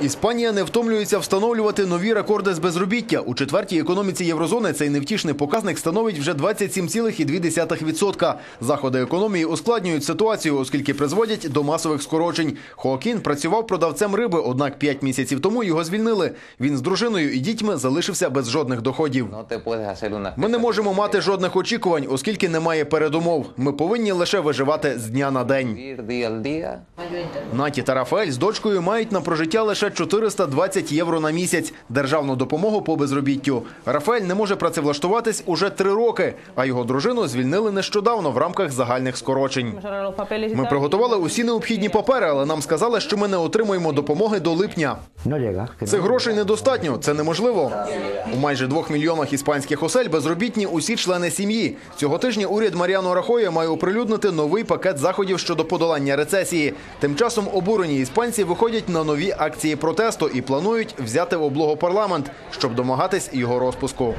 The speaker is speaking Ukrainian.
Іспанія не втомлюється встановлювати нові рекорди з безробіття. У четвертій економіці єврозони цей невтішний показник становить вже 27,2%. Заходи економії ускладнюють ситуацію, оскільки призводять до масових скорочень. Хоакін працював продавцем риби, однак 5 місяців тому його звільнили. Він з дружиною і дітьми залишився без жодних доходів. Una Ми не можемо мати жодних очікувань, оскільки немає передумов. Ми повинні лише виживати з дня на день. Наті та Рафаель з дочкою мають на прожиття лише 420 євро на місяць державну допомогу по безробіттю. Рафаель не може працевлаштуватись уже три роки, а його дружину звільнили нещодавно в рамках загальних скорочень. Ми приготували усі необхідні папери, але нам сказали, що ми не отримуємо допомоги до липня. No Цих грошей недостатньо, це неможливо. У майже двох мільйонах іспанських осель безробітні усі члени сім'ї. Цього тижня уряд Маріано Рахоя має оприлюднити новий пакет заходів щодо подолання рецесії. Тим часом обурені іспанці виходять на нові протесту і планують взяти в облогу парламент, щоб домагатись його розпуску.